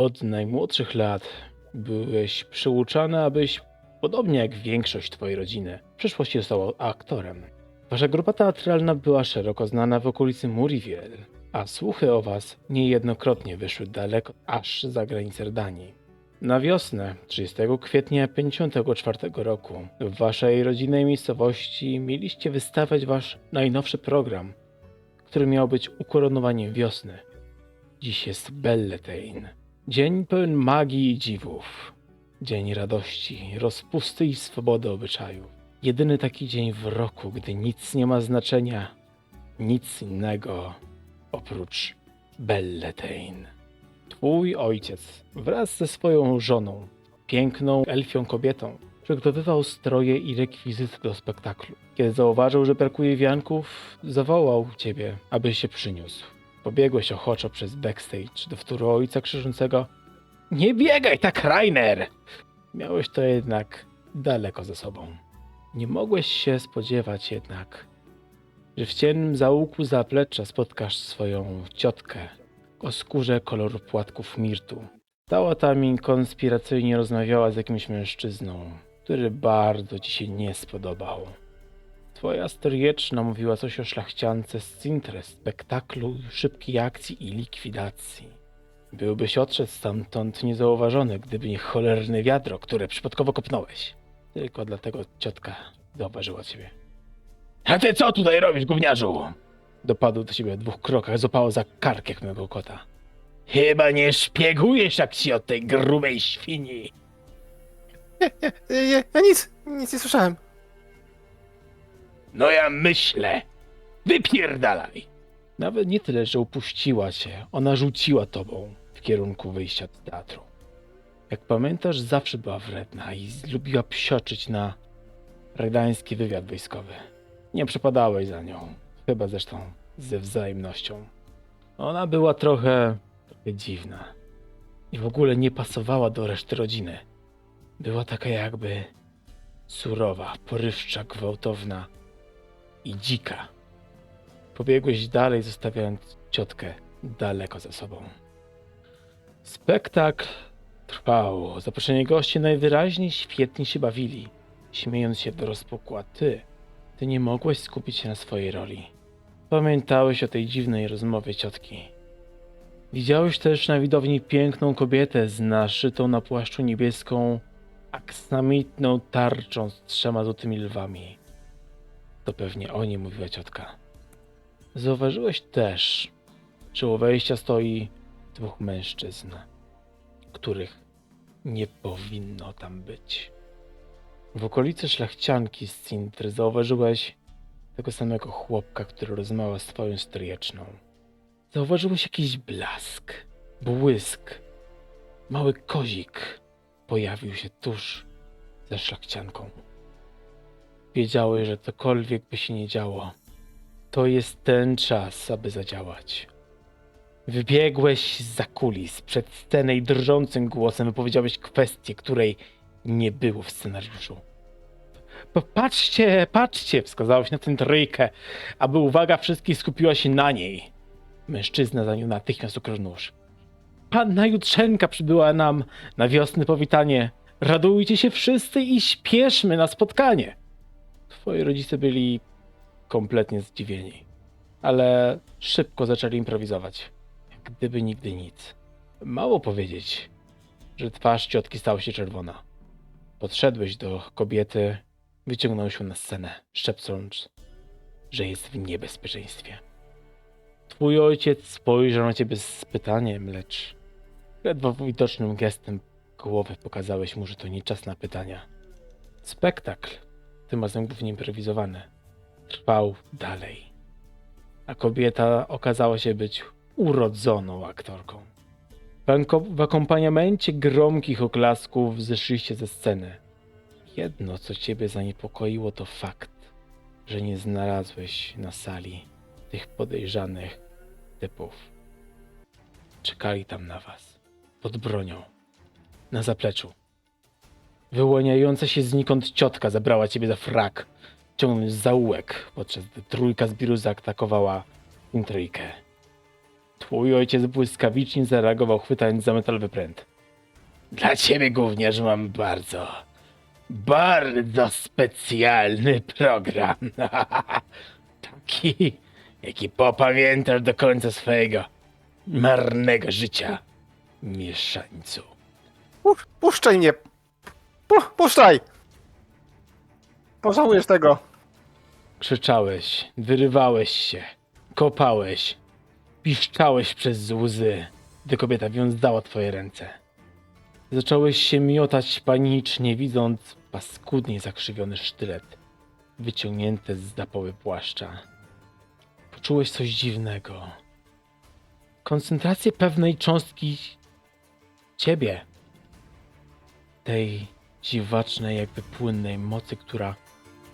Od najmłodszych lat byłeś przyuczany, abyś, podobnie jak większość twojej rodziny, w przyszłości został aktorem. Wasza grupa teatralna była szeroko znana w okolicy Muriwiel, a słuchy o was niejednokrotnie wyszły daleko, aż za granicę Rdanii. Na wiosnę 30 kwietnia 54 roku w waszej rodzinnej miejscowości mieliście wystawiać wasz najnowszy program, który miał być ukoronowaniem wiosny. Dziś jest Belletein. Dzień pełen magii i dziwów. Dzień radości, rozpusty i swobody obyczaju. Jedyny taki dzień w roku, gdy nic nie ma znaczenia, nic innego oprócz Belletein. Twój ojciec wraz ze swoją żoną, piękną elfią kobietą, przygotowywał stroje i rekwizyty do spektaklu. Kiedy zauważył, że brakuje wianków, zawołał ciebie, abyś się przyniósł. Pobiegłeś ochoczo przez backstage do wtóru ojca krzyczącego Nie biegaj tak, Rainer! Miałeś to jednak daleko za sobą. Nie mogłeś się spodziewać jednak, że w ciemnym zaułku zaplecza spotkasz swoją ciotkę o skórze koloru płatków mirtu. Stała tam i konspiracyjnie rozmawiała z jakimś mężczyzną, który bardzo ci się nie spodobał. Twoja stryjeczna mówiła coś o szlachciance z Cintre, spektaklu, szybkiej akcji i likwidacji. Byłbyś odszedł stamtąd niezauważony, gdyby nie cholerne wiadro, które przypadkowo kopnąłeś. Tylko dlatego ciotka zauważyła ciebie. A ty co tutaj robisz, gówniarzu? Dopadł do ciebie w dwóch krokach, złapało za kark jak mego kota. Chyba nie szpiegujesz jak ci od tej grubej świni. Ja, ja, ja nic, nic nie słyszałem. No ja myślę. Wypierdalaj. Nawet nie tyle, że upuściła cię, ona rzuciła tobą w kierunku wyjścia z teatru. Jak pamiętasz, zawsze była wredna i lubiła psioczyć na ragdański wywiad wojskowy. Nie przepadałeś za nią, chyba zresztą ze wzajemnością. Ona była trochę, trochę dziwna i w ogóle nie pasowała do reszty rodziny. Była taka jakby surowa, porywcza, gwałtowna i dzika. Pobiegłeś dalej, zostawiając ciotkę daleko za sobą. Spektakl trwał. Zaproszeni goście najwyraźniej świetnie się bawili, śmiejąc się do rozpuku, a ty, ty nie mogłeś skupić się na swojej roli. Pamiętałeś o tej dziwnej rozmowie ciotki. Widziałeś też na widowni piękną kobietę z naszytą na płaszczu niebieską, aksamitną tarczą z trzema złotymi lwami. To pewnie o niej mówiła ciotka. Zauważyłeś też, że u wejścia stoi dwóch mężczyzn, których nie powinno tam być. W okolicy szlachcianki z Cintry zauważyłeś tego samego chłopka, który rozmawiał z twoją stryjeczną. Zauważyłeś jakiś blask, błysk. Mały kozik pojawił się tuż za szlachcianką. Wiedziałeś, że cokolwiek by się nie działo, to jest ten czas, aby zadziałać. Wybiegłeś za kulis przed scenę i drżącym głosem wypowiedziałeś kwestię, której nie było w scenariuszu. "Pa- Patrzcie, patrzcie, wskazałeś na tę trójkę, aby uwaga wszystkich skupiła się na niej. Mężczyzna za nią natychmiast ukrył nóż. Panna Jutrzenka przybyła nam na wiosny powitanie. Radujcie się wszyscy i śpieszmy na spotkanie. Twoi rodzice byli kompletnie zdziwieni, ale szybko zaczęli improwizować, jak gdyby nigdy nic. Mało powiedzieć, że twarz ciotki stała się czerwona. Podszedłeś do kobiety, wyciągnął się na scenę, szepcząc, że jest w niebezpieczeństwie. Twój ojciec spojrzał na ciebie z pytaniem, lecz ledwo widocznym gestem głowy pokazałeś mu, że to nie czas na pytania. Spektakl, tym razem głównie improwizowany, trwał dalej. A kobieta okazała się być urodzoną aktorką. W akompaniamencie gromkich oklasków zeszliście ze sceny. Jedno, co ciebie zaniepokoiło, to fakt, że nie znalazłeś na sali tych podejrzanych typów. Czekali tam na was, pod bronią, na zapleczu. Wyłaniająca się znikąd ciotka zabrała ciebie za frak, ciągnąc za zaułek, podczas gdy trójka z Biru zaatakowała intryjkę. Twój ojciec błyskawicznie zareagował, chwytając za metalowy pręt. Dla ciebie, gówniarzu, mam bardzo, bardzo specjalny program. Taki, jaki popamiętasz do końca swojego marnego życia, mieszańcu. Pusz- Puszczaj mnie! Pu puszczaj! Pożałujesz tego. Krzyczałeś, wyrywałeś się, kopałeś, piszczałeś przez łzy, gdy kobieta wiązała twoje ręce. Zacząłeś się miotać panicznie, widząc paskudnie zakrzywiony sztylet, wyciągnięty z zapoły płaszcza. Poczułeś coś dziwnego. Koncentrację pewnej cząstki ciebie. Tej dziwacznej, jakby płynnej mocy, która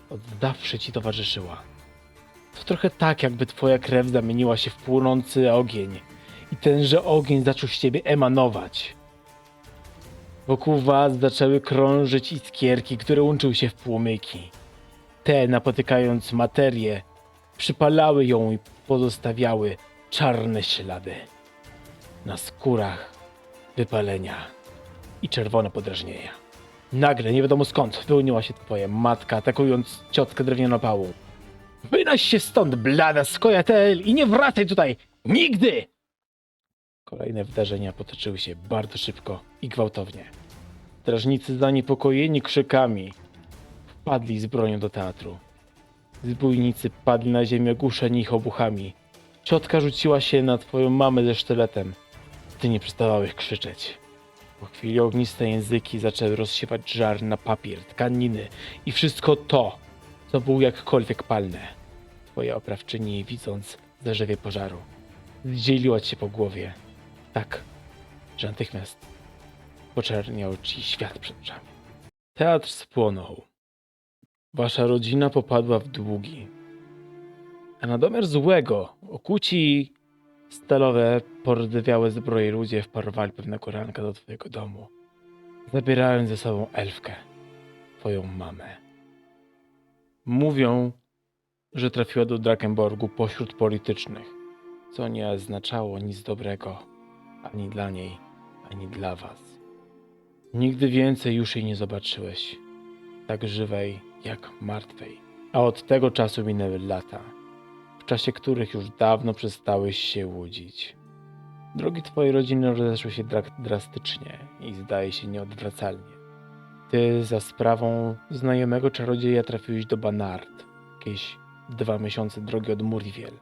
od zawsze ci towarzyszyła. To trochę tak, jakby twoja krew zamieniła się w płonący ogień i tenże ogień zaczął z ciebie emanować. Wokół was zaczęły krążyć iskierki, które łączyły się w płomyki. Te, napotykając materię, przypalały ją i pozostawiały czarne ślady. Na skórach wypalenia i czerwone podrażnienia. Nagle, nie wiadomo skąd, wyłoniła się twoja matka, atakując ciotkę drewnianą pałą. Wynoś się stąd, blada skojatel, i nie wracaj tutaj! Nigdy! Kolejne wydarzenia potoczyły się bardzo szybko i gwałtownie. Strażnicy zaniepokojeni krzykami wpadli z bronią do teatru. Zbójnicy padli na ziemię ogłuszeni ich obuchami. Ciotka rzuciła się na twoją mamę ze sztyletem. Ty nie przestawałeś krzyczeć. Po chwili ogniste języki zaczęły rozsiewać żar na papier, tkaniny i wszystko to, co było jakkolwiek palne. Twoja oprawczyni, widząc zarzewie pożaru, zdzieliła cię po głowie. Tak, że natychmiast poczerniał ci świat przed oczami. Teatr spłonął. Wasza rodzina popadła w długi. A na domiar złego, okuci stalowe, pordywiałe zbroje ludzie wparowali pewnego ranka do twojego domu, zabierając ze sobą elfkę, twoją mamę. Mówią, że trafiła do Drakenborgu pośród politycznych, co nie oznaczało nic dobrego ani dla niej, ani dla was. Nigdy więcej już jej nie zobaczyłeś, tak żywej jak martwej. A od tego czasu minęły lata, czasie których już dawno przestałeś się łudzić. Drogi twojej rodziny rozeszły się drastycznie i zdaje się nieodwracalnie. Ty za sprawą znajomego czarodzieja trafiłeś do Banard, jakieś dwa miesiące drogi od Muriel.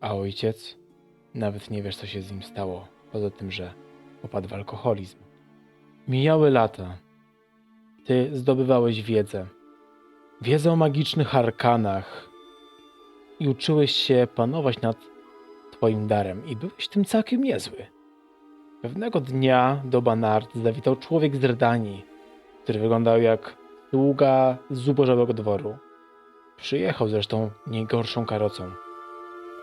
A ojciec? Nawet nie wiesz, co się z nim stało, poza tym, że popadł w alkoholizm. Mijały lata. Ty zdobywałeś wiedzę. Wiedzę o magicznych arkanach i uczyłeś się panować nad twoim darem i byłeś tym całkiem niezły. Pewnego dnia do Banard zawitał człowiek z Redanii, który wyglądał jak sługa z zubożałego dworu. Przyjechał zresztą nie gorszą karocą,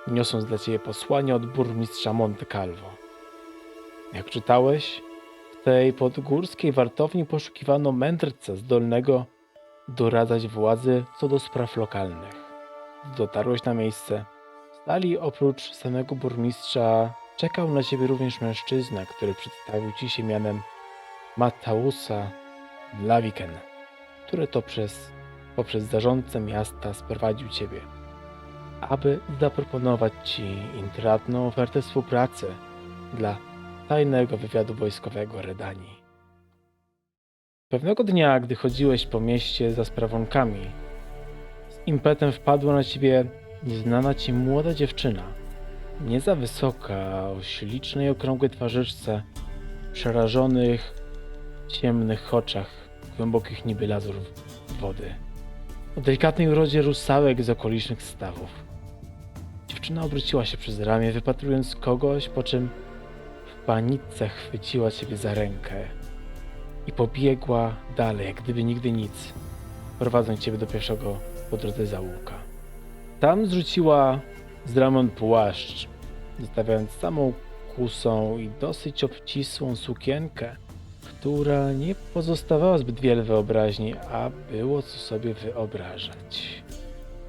niosąc dla ciebie posłanie od burmistrza Monte Calvo. Jak czytałeś, w tej podgórskiej wartowni poszukiwano mędrca zdolnego doradzać władzy co do spraw lokalnych. Dotarłeś na miejsce, stali oprócz samego burmistrza czekał na ciebie również mężczyzna, który przedstawił ci się mianem Matausa Laviken, który to przez, poprzez zarządcę miasta sprowadził ciebie, aby zaproponować ci intratną ofertę współpracy dla tajnego wywiadu wojskowego Redanii. Pewnego dnia, gdy chodziłeś po mieście za sprawonkami, impetem wpadła na ciebie nieznana ci młoda dziewczyna. Nie za wysoka, o ślicznej, okrągłej twarzyczce, przerażonych, ciemnych oczach, głębokich niby lazur wody. O delikatnej urodzie rusałek z okolicznych stawów. Dziewczyna obróciła się przez ramię, wypatrując kogoś, po czym w panice chwyciła ciebie za rękę i pobiegła dalej, jak gdyby nigdy nic, prowadząc ciebie do pierwszego po drodze zaułka. Tam zrzuciła z ramion płaszcz, zostawiając samą kusą i dosyć obcisłą sukienkę, która nie pozostawała zbyt wiele wyobraźni, a było co sobie wyobrażać.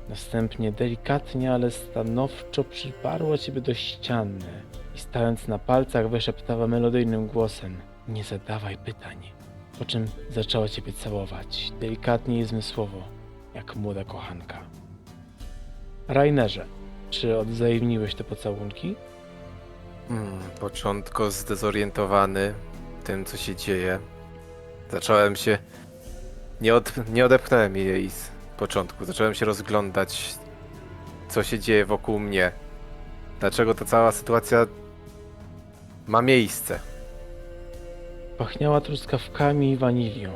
Następnie delikatnie, ale stanowczo przyparła ciebie do ściany i stając na palcach wyszeptała melodyjnym głosem Nie zadawaj pytań. Po czym zaczęła ciebie całować, delikatnie i zmysłowo, jak młoda kochanka. Rainerze, czy odwzajemniłeś te pocałunki? Hmm, początko zdezorientowany tym, co się dzieje. Zacząłem się... Nie, od... nie odepchnąłem jej z początku. Zacząłem się rozglądać, co się dzieje wokół mnie. Dlaczego ta cała sytuacja ma miejsce. Pachniała truskawkami i wanilią.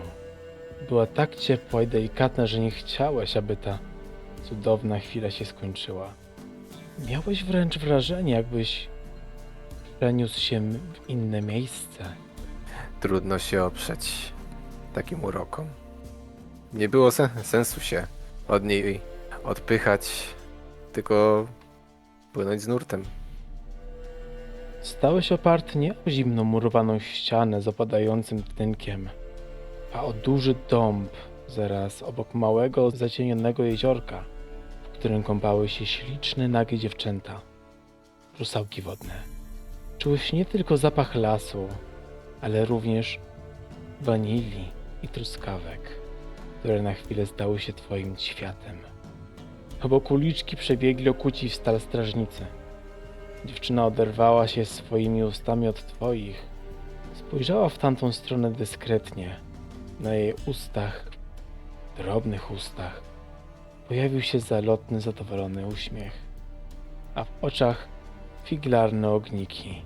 Była tak ciepła i delikatna, że nie chciałeś, aby ta cudowna chwila się skończyła. Miałeś wręcz wrażenie, jakbyś przeniósł się w inne miejsce. Trudno się oprzeć takim urokom. Nie było sen sensu się od niej odpychać, tylko płynąć z nurtem. Stałeś oparty nie o zimną murowaną ścianę z opadającym tynkiem, a o duży dąb zaraz obok małego, zacienionego jeziorka, w którym kąpały się śliczne, nagie dziewczęta, rusałki wodne. Czułeś nie tylko zapach lasu, ale również wanilii i truskawek, które na chwilę stały się twoim światem. Obok uliczki przebiegli okuci w stal strażnicy. Dziewczyna oderwała się swoimi ustami od twoich. Spojrzała w tamtą stronę dyskretnie. Na jej ustach, drobnych ustach, pojawił się zalotny, zadowolony uśmiech, a w oczach figlarne ogniki.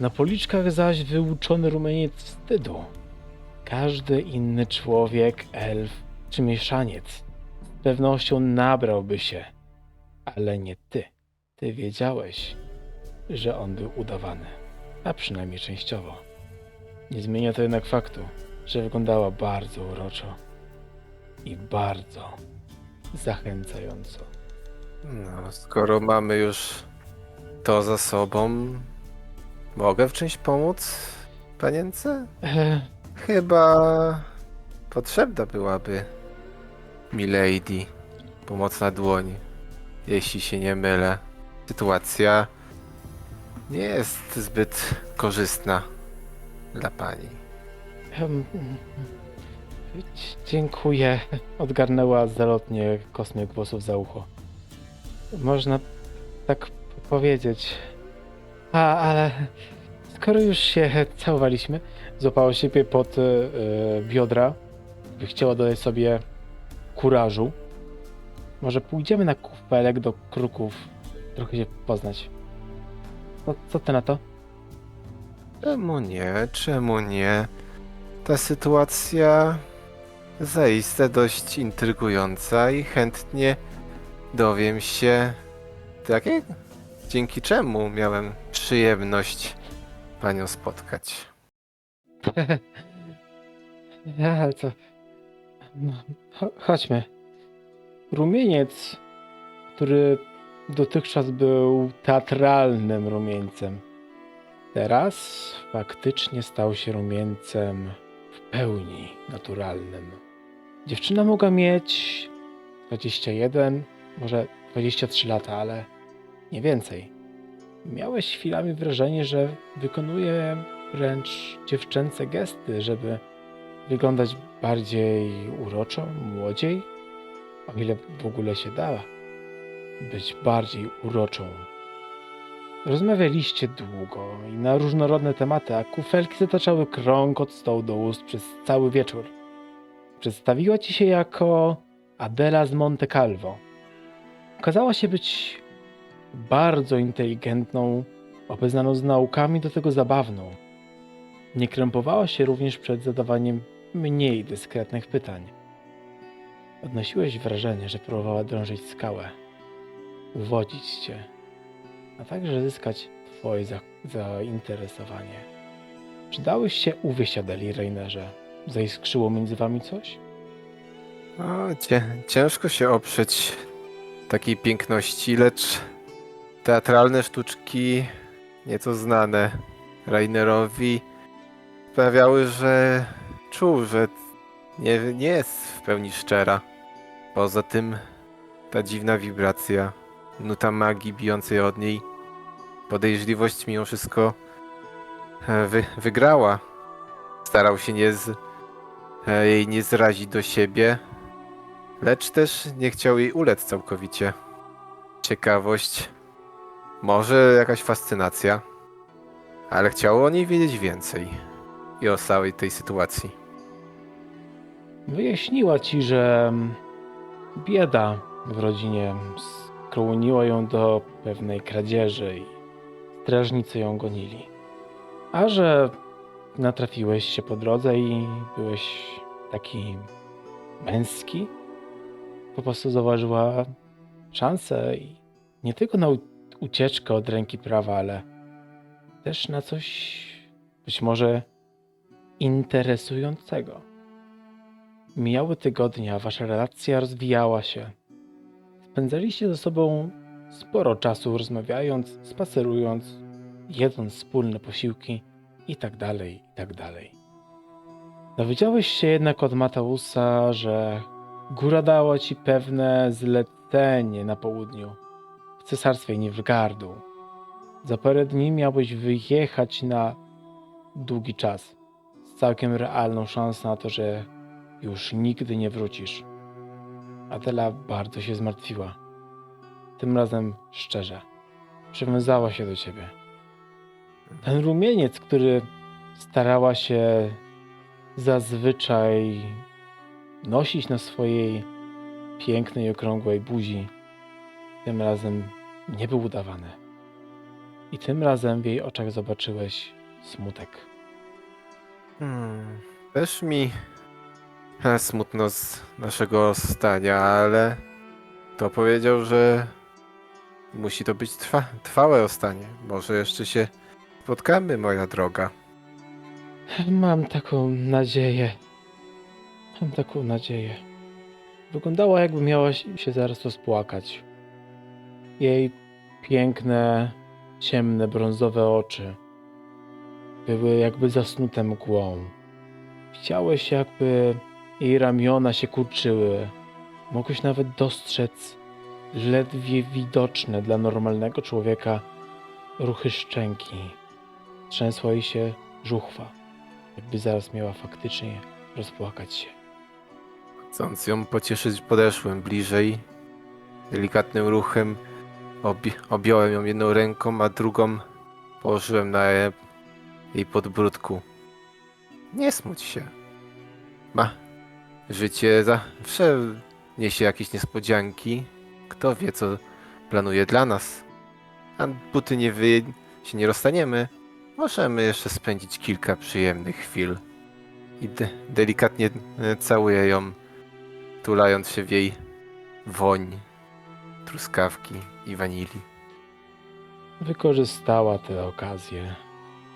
Na policzkach zaś wyuczony rumieniec wstydu. Każdy inny człowiek, elf czy mieszaniec z pewnością nabrałby się, ale nie ty. Ty wiedziałeś, że on był udawany, a przynajmniej częściowo. Nie zmienia to jednak faktu, że wyglądała bardzo uroczo i bardzo zachęcająco. No, skoro mamy już to za sobą, mogę w czymś pomóc, panience? E, Chyba potrzebna byłaby Milady pomocna dłoń, jeśli się nie mylę. Sytuacja nie jest zbyt korzystna dla pani. Dziękuję. Odgarnęła zalotnie kosmyk włosów za ucho. Można tak powiedzieć. A, ale skoro już się całowaliśmy, złapała siebie pod e, biodra, chciała dodać sobie kurażu. Może pójdziemy na kufelek do kruków, trochę się poznać. Co, co ty na to? Czemu nie? Czemu nie? Ta sytuacja zaiste dość intrygująca i chętnie dowiem się, takie, dzięki czemu miałem przyjemność panią spotkać. Ale to... No, cho- chodźmy. Rumieniec, który dotychczas był teatralnym rumieńcem, teraz faktycznie stał się rumieńcem pełni naturalnym. Dziewczyna mogła mieć 21, może 23 lata, ale nie więcej. Miałeś chwilami wrażenie, że wykonuje wręcz dziewczęce gesty, żeby wyglądać bardziej uroczo, młodziej, o ile w ogóle się dała być bardziej uroczą. Rozmawialiście długo i na różnorodne tematy, a kufelki zataczały krąg od stołu do ust przez cały wieczór. Przedstawiła ci się jako Adela z Monte Calvo. Okazała się być bardzo inteligentną, obeznaną z naukami, do tego zabawną. Nie krępowała się również przed zadawaniem mniej dyskretnych pytań. Odnosiłeś wrażenie, że próbowała drążyć skałę, uwodzić cię, a także zyskać twoje za zainteresowanie. Czy dałeś się uwieść Adeli Reinerze? Zaiskrzyło między wami coś? O, cie, ciężko się oprzeć takiej piękności, lecz teatralne sztuczki, nieco znane Rainerowi, sprawiały, że czuł, że nie, nie jest w pełni szczera. Poza tym ta dziwna wibracja, nuta magii bijącej od niej, podejrzliwość mimo wszystko e, wy, wygrała. Starał się nie z, e, jej nie zrazić do siebie, lecz też nie chciał jej ulec całkowicie. Ciekawość, może jakaś fascynacja, ale chciał o niej wiedzieć więcej i o całej tej sytuacji. Wyjaśniła ci, że mm, bieda w rodzinie skłoniła ją do pewnej kradzieży i strażnicy ją gonili. A że natrafiłeś się po drodze i byłeś taki męski, po prostu zauważyła szansę i nie tylko na ucieczkę od ręki prawa, ale też na coś być może interesującego. Mijały tygodnie, a wasza relacja rozwijała się. Spędzaliście ze sobą sporo czasu rozmawiając, spacerując, jedząc wspólne posiłki i tak dalej, i tak. Dowiedziałeś się jednak od Mateusa, że góra dała ci pewne zlecenie na południu, w cesarstwie Nilfgaardu. Za parę dni miałeś wyjechać na długi czas, z całkiem realną szansą na to, że już nigdy nie wrócisz. Adela bardzo się zmartwiła. Tym razem szczerze. Przywiązała się do ciebie. Ten rumieniec, który starała się zazwyczaj nosić na swojej pięknej, okrągłej buzi, tym razem nie był udawany. I tym razem w jej oczach zobaczyłeś smutek. Hmm, też mi smutno z naszego stania, ale to powiedział, że musi to być trwa, trwałe ostanie. Może jeszcze się spotkamy, moja droga. Mam taką nadzieję. Mam taką nadzieję. Wyglądała, jakby miała się zaraz rozpłakać. Jej piękne, ciemne, brązowe oczy były jakby zasnute mgłą. Widziałeś, jakby jej ramiona się kurczyły. Mogłeś nawet dostrzec ledwie widoczne dla normalnego człowieka ruchy szczęki. Trzęsła jej się żuchwa jakby zaraz miała faktycznie rozpłakać się. Chcąc ją pocieszyć, podeszłem bliżej. Delikatnym ruchem obi objąłem ją jedną ręką, a drugą położyłem na je- jej podbródku. Nie smuć się. Ma. Życie zawsze niesie jakieś niespodzianki. Kto wie, co planuje dla nas. A buty nie wy się nie rozstaniemy. Możemy jeszcze spędzić kilka przyjemnych chwil. I de delikatnie e, całuję ją, tulając się w jej woń, truskawki i wanilii. Wykorzystała tę okazję,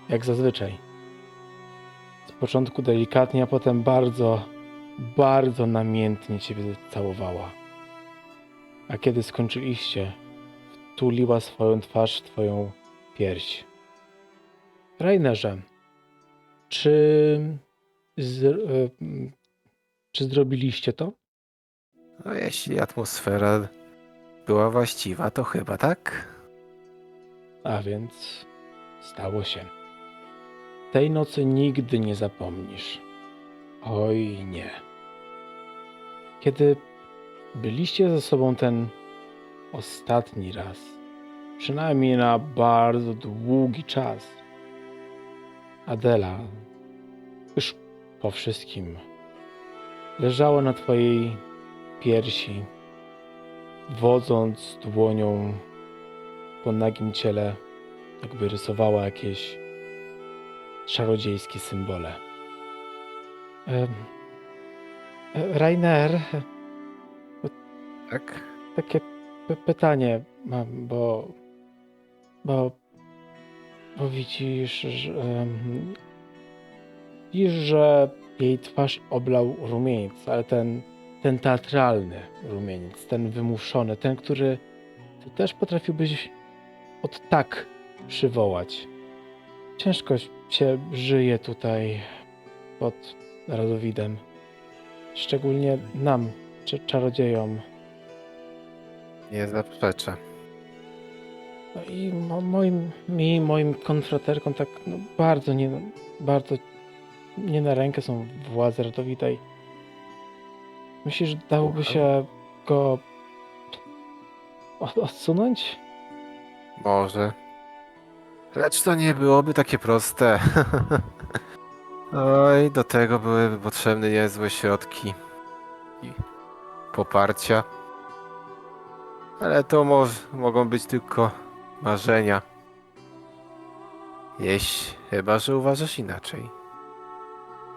jak zazwyczaj. Z początku delikatnie, a potem bardzo, bardzo namiętnie ciebie całowała. A kiedy skończyliście, wtuliła swoją twarz w twoją pierś. Rainerze, czy, z, e, czy zrobiliście to? No jeśli atmosfera była właściwa, to chyba tak? A więc stało się. Tej nocy nigdy nie zapomnisz. Oj nie. Kiedy byliście ze sobą ten ostatni raz, przynajmniej na bardzo długi czas, Adela już po wszystkim leżała na twojej piersi, wodząc dłonią po nagim ciele jakby rysowała jakieś czarodziejskie symbole. Rainer, Tak? takie pytanie mam, bo, bo, bo widzisz, że, em, widzisz, że jej twarz oblał rumieniec, ale ten, ten teatralny rumieniec, ten wymuszony, ten, który ty też potrafiłbyś od tak przywołać. Ciężko się żyje tutaj pod Radowidem. Szczególnie nam, czy czarodziejom. Nie zaprzeczę. No i mo, moim, mi, moim konfraterkom tak no, bardzo nie, bardzo nie na rękę są władze rodowitej. Myślisz, że dałoby się go od, odsunąć? Może. Lecz to nie byłoby takie proste. Oj, do tego byłyby potrzebne niezłe środki i poparcia. Ale to może, mogą być tylko marzenia. Jeś, chyba że uważasz inaczej.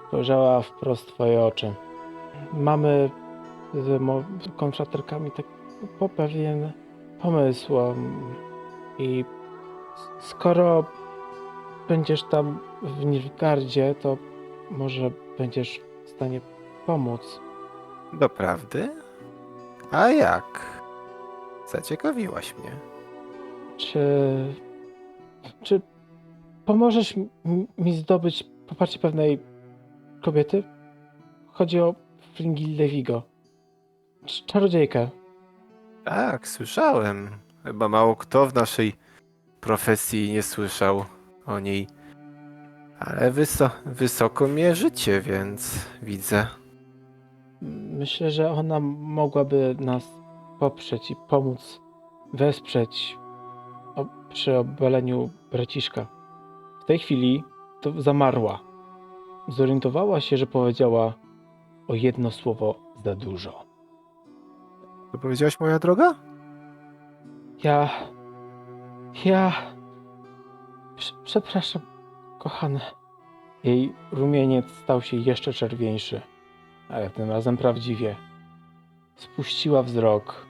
Spojrzała wprost twoje oczy. Mamy z mo- konfraterkami tak po pewien pomysł i skoro będziesz tam w Nilfgaardzie, to może będziesz w stanie pomóc. Doprawdy? A jak? Zaciekawiłaś mnie. Czy, czy pomożesz mi, zdobyć poparcie pewnej kobiety? Chodzi o Fringille Vigo. Cz- Czarodziejkę. Tak, słyszałem. Chyba mało kto w naszej profesji nie słyszał o niej. Ale wyso wysoko mierzycie, więc widzę. Myślę, że ona mogłaby nas poprzeć i pomóc wesprzeć przy obaleniu braciszka. W tej chwili to zamarła. Zorientowała się, że powiedziała o jedno słowo za dużo. Co powiedziałaś, moja droga? Ja. Ja. Prze- przepraszam, kochany. Jej rumieniec stał się jeszcze czerwieńszy, ale tym razem prawdziwie. Spuściła wzrok,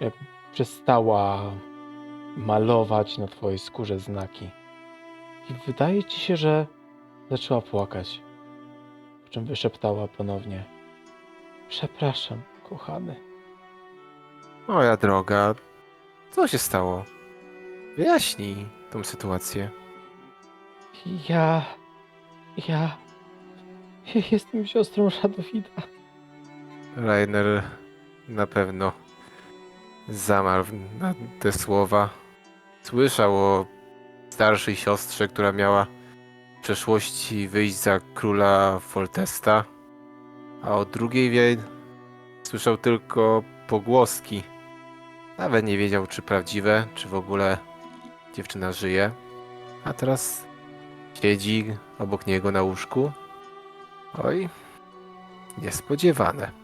jak przestała malować na twojej skórze znaki. I wydaje ci się, że zaczęła płakać. Po czym wyszeptała ponownie: Przepraszam, kochany. Moja droga, co się stało? Wyjaśnij tą sytuację. Ja. Ja. ja jestem siostrą Radowida. Rainer na pewno zamarł na te słowa. Słyszał o starszej siostrze, która miała w przeszłości wyjść za króla Foltesta, a o drugiej wie... słyszał tylko pogłoski. Nawet nie wiedział, czy prawdziwe, czy w ogóle dziewczyna żyje. A teraz siedzi obok niego na łóżku. Oj, niespodziewane.